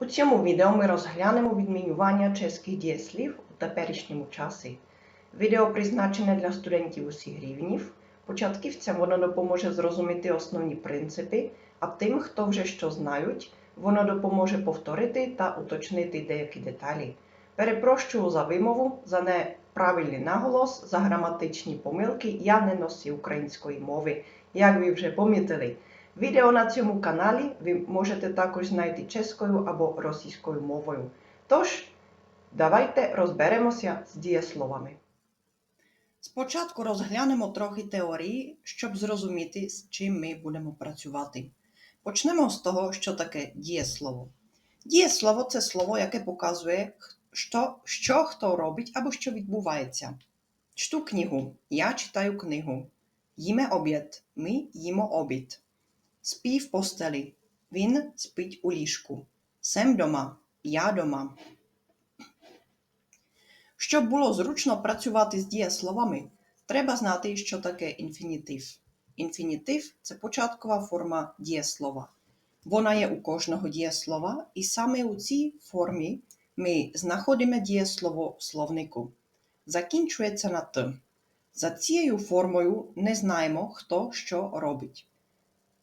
У цьому відео ми розглянемо відмінювання чеських дієслів у теперішньому часі. Відео призначене для студентів усіх рівнів. Початківцям воно допоможе зрозуміти основні принципи, а тим, хто вже що знають, воно допоможе повторити та уточнити деякі деталі. Перепрошую за вимову, за неправильний наголос, за граматичні помилки. Я не носію української мови, як ви вже помітили. Відео на цьому каналі ви можете також знайти чеською або російською мовою. Тож, давайте розберемося з дієсловами. Спочатку розглянемо трохи теорії, щоб зрозуміти, з чим ми будемо працювати. Почнемо з того, що таке дієслово. Дієслово це слово, яке показує, що, що хто робить або що відбувається. Чту книгу. Я читаю книгу. Їме обід. Ми їмо обід. Спí v posteli. Він спить у ліжку. Jsem дома. Я дома. Щоб було зручно працювати з дієсловами, треба знати, що таке інфінітив. Інфінітив це початкова форма дієслова. Вона є у кожного дієслова, і саме у цій формі ми знаходимо дієслово в словнику. Закінчується на т. За цією формою не знаємо, хто що робить.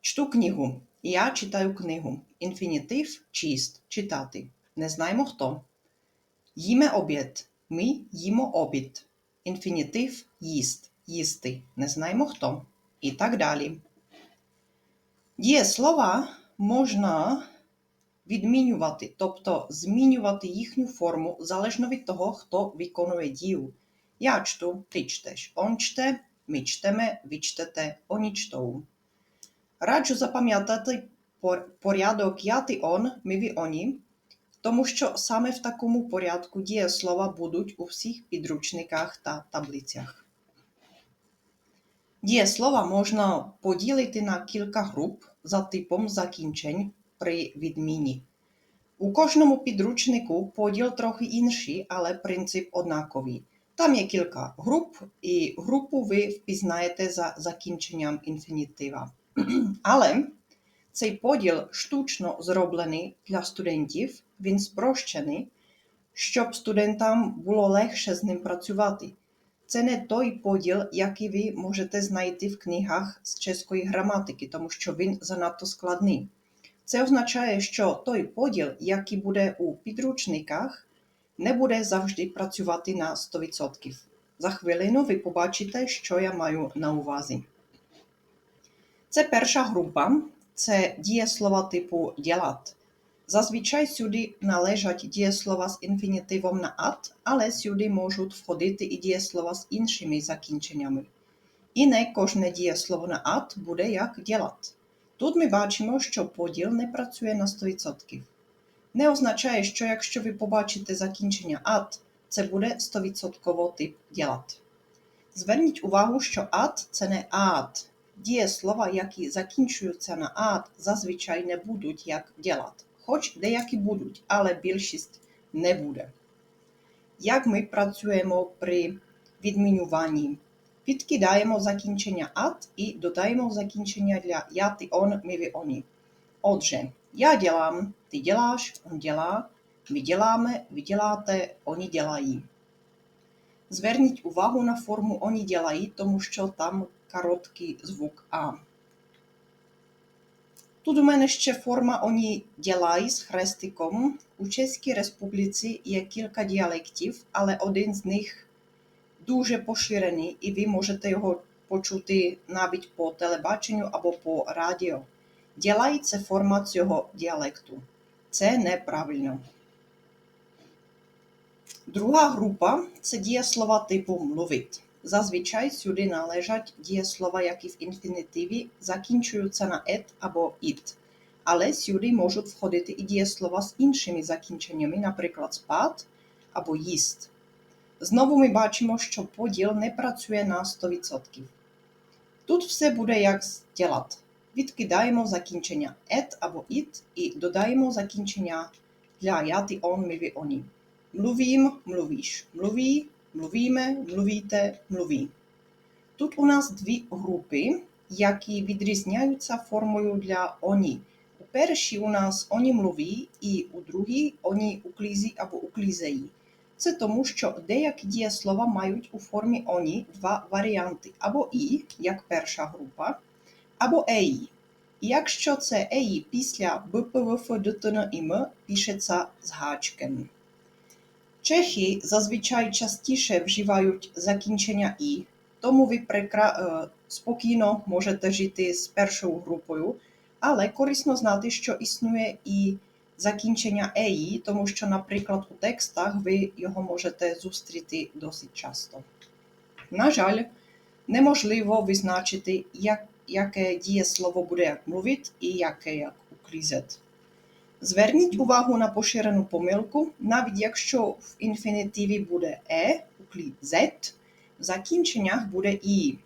Чту книгу. Я читаю книгу. Інфінітив чист читати. Не знаємо хто. Їме обід. Ми їмо обід. Інфінітив їсть їсти. Не знаємо хто. І так далі. Дієслова можна відмінювати, тобто змінювати їхню форму залежно від того, хто виконує дію. Я чту, ти чтеш. Он чте, ми чтeme, ви чтете, oni чтou. Раджу запам'ятати пор- порядок я ти он, ми ви оні, тому що саме в такому порядку дієслова будуть у всіх підручниках та таблицях. Дієслова можна поділити на кілька груп за типом закінчень при відміні. У кожному підручнику поділ трохи інший, але принцип однаковий. Там є кілька груп, і групу ви впізнаєте за закінченням інфінітива. Але цей поділ штучно зроблений для студентів, він спрощений, щоб студентам було легше з ним працювати. Це не той поділ, який ви можете знайти в книгах з чеської граматики, тому що він занадто складний. Це означає, що той поділ, який буде у підручниках, не буде завжди працювати на 100%. За хвилину ви побачите, що я маю на увазі. Це перша група, це дієслова типу ділат. Зазвичай сюди належать дієслова з інфінітивом на ат, але сюди можуть входити і дієслова з іншими закінченнями. І не кожне дієслово на ат буде як ділат. Тут ми бачимо, що поділ не працює на 100%. Не означає, що якщо ви побачите закінчення ат, це буде 100% тип ділат. Зверніть увагу, що ат це не ат. Дієслова, які закінчуються на ат, зазвичай не будуть як ділат. Хоч деякі будуть, але більшість не буде. Як ми працюємо при відмінюванні? Підкидаємо закінчення ат і додаємо закінчення для я, ти, он, ми, ви, oni. Отже, я dělám, ty děláš, on dělá, my děláme, vy děláte, oni dělají. Зверніть увагу на форму «они dělají», тому що там короткий звук А. Тут у мене ще форма «они dělají» з хрестиком. У Чеській Республіці є кілька діалектів, але один з них дуже поширений, і ви можете його почути навіть по телебаченню або по радіо. Dělají – це форма цього діалекту. Це неправильно. Друга група це дієслова типу млuvit. Зазвичай сюди належать дієслова, які в інфінітиві закінчуються на ет або іт. Але сюди можуть входити і дієслова з іншими закінченнями, наприклад, спад або їсть. Знову ми бачимо, що поділ не працює на 100%. Тут все буде як «dělat». Відкидаємо закінчення ет або іт і додаємо закінчення для я, ти, он, ми, oni. Mluvím, mluvíš, mluví, mluvíme, mluvíte, mluví. Тут у нас дві групи, які відрізняються формою для «они». У перші у нас «они» мluví і у другій «они» uklízí або uklízejí. Це тому, що деякі дієслова мають у формі «они» два варіанти. Або «і», як перша група, або «еї». І якщо це «еї» після БПВФ, ДТН пишеться з гачком. Чехи зазвичай частіше вживають закінчення «і», тому ви прекра... спокійно можете жити з першою групою, але корисно знати, що існує і закінчення «еї», тому що, наприклад, у текстах ви його можете зустріти досить часто. На жаль, неможливо визначити, як, яке дієслово буде як мовити і яке як уклізет. Зверніть увагу на поширену помилку, навіть якщо в інфінітиві буде е, уклізет, в закінченнях буде і.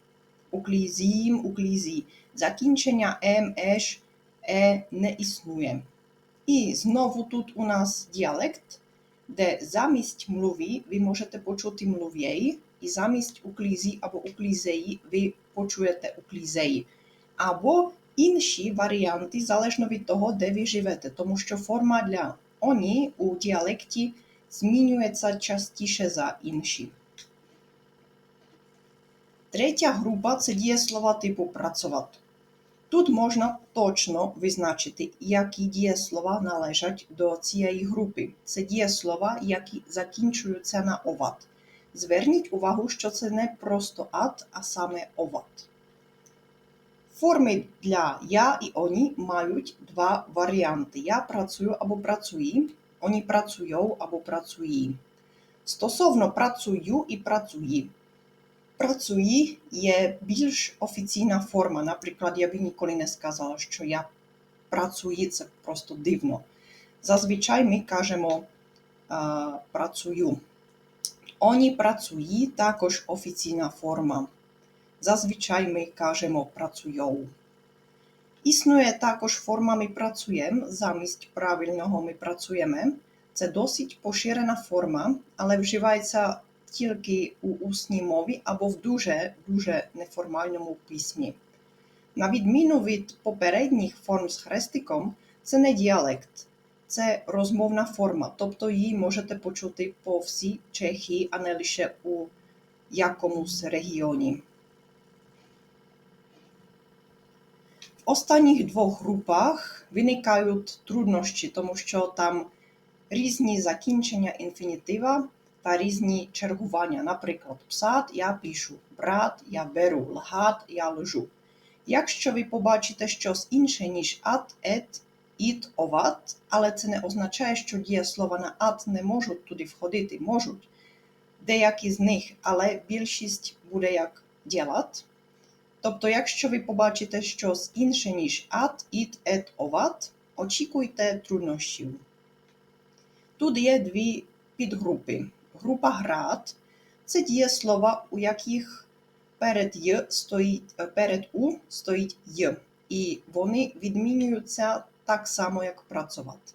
Уклізім, уклізі. Закінчення ем, еш, е не існує. І знову тут у нас діалект, де замість млuvі ви можете почути млuvєї, і замість уклізі або уклізеї ви почуєте уклізеї. Або інші варіанти залежно від того, де ви живете, тому що форма для «они» у діалекті змінюється частіше за інші. Третя група це дієслова типу працювати. Тут можна точно визначити, які дієслова належать до цієї групи. Це дієслова, які закінчуються на оват. Зверніть увагу, що це не просто ад, а саме оват. Форми для я і «они» мають два варіанти. Я працюю або працюю, «они» працюють або працює. Стосовно працюю і працює. Працює є більш офіційна форма. Наприклад, я би ніколи не сказала, що я працюю, це просто дивно. Зазвичай ми кажемо працюю. «Они» працює також офіційна форма. Зазвичай ми кажемо працюю. Існує також форма ми працюємо, замість правильного ми працюємо. Це досить поширена форма, але вживається тільки у усній мові або в дуже-дуже неформальному письмі. На відміну від попередніх форм з хрестиком, це не діалект, це розмовна форма, тобто її можете почути по всій Чехії, а не лише у якомусь регіоні. Останніх двох групах виникають труднощі, тому що там різні закінчення інфінітива та різні чергування. Наприклад, псат я пишу, брат я беру, лгат я лежу. Якщо ви побачите щось інше, ніж ат, ет, іт, оват, але це не означає, що дієслова на ат не можуть туди входити, можуть. Деякі з них, але більшість буде як ділат. Тобто, якщо ви побачите щось інше, ніж ат, іт, ет, оват, очікуйте труднощів. Тут є дві підгрупи. Група град це дієслова, у яких перед й стоїть, перед у стоїть й, і вони відмінюються так само, як працювати.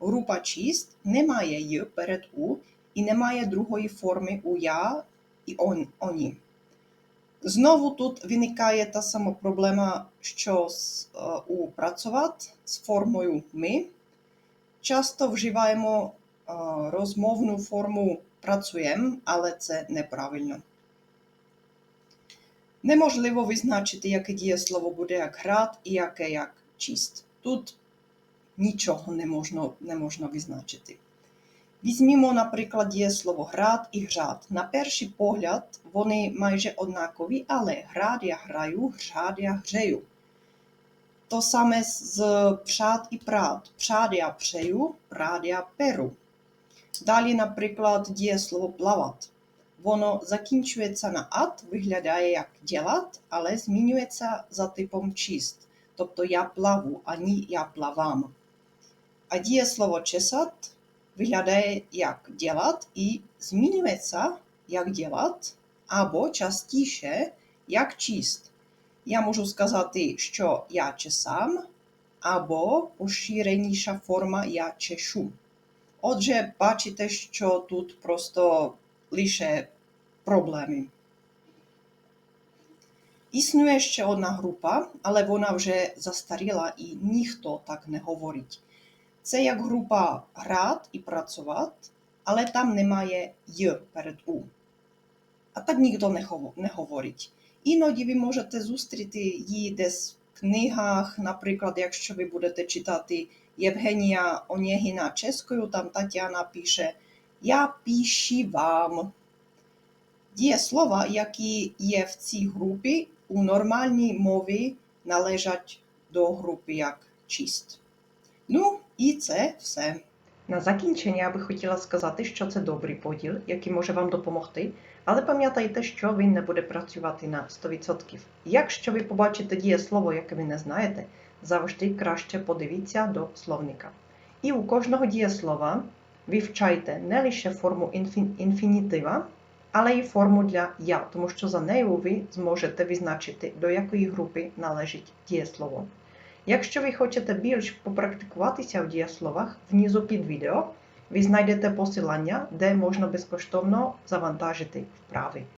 Група чист не має й перед у і не має другої форми у я і он, оні. Знову тут виникає та сама проблема, що з, у працювати з формою ми. Часто вживаємо розмовну форму працюємо, але це неправильно. Неможливо визначити, яке дієслово буде як град і яке як чист. Тут нічого не можна, не можна визначити. Візьмімо, наприклад, дієслово град і град. На перший погляд, вони майже однакові, але град я граю, град я грею. То саме з пшат і прад. Пшад я пшею, прад я перу. Далі, наприклад, дієслово плавати. Воно закінчується на ат, виглядає як ділат, але змінюється за типом чист. Тобто я плаву, а не я плавам. А дієслово чесат виглядає як ділат і змінюється як ділат, або частіше як чист. Я можу сказати, що я чесам, або поширеніша форма я чешу. Отже, бачите, що тут просто лише проблеми. Існує ще одна група, але вона вже застаріла і ніхто так не говорить. Це як група грати і працювати, але там немає й перед у. А так ніхто не, говорить. Іноді ви можете зустріти її десь в книгах, наприклад, якщо ви будете читати Євгенія Онєгіна чеською, там Тетяна пише Я піші вам. Дієслова, які є в цій групі, у нормальній мові належать до групи як чист. Ну, і це все. На закінчення я би хотіла сказати, що це добрий поділ, який може вам допомогти, але пам'ятайте, що він не буде працювати на 100%. Якщо ви побачите дієслово, яке ви не знаєте, завжди краще подивіться до словника. І у кожного дієслова вивчайте не лише форму інфі- інфінітива, але й форму для я, тому що за нею ви зможете визначити, до якої групи належить дієслово. Якщо ви хочете більш попрактикуватися в дієсловах, внизу під відео ви знайдете посилання, де можна безкоштовно завантажити вправи.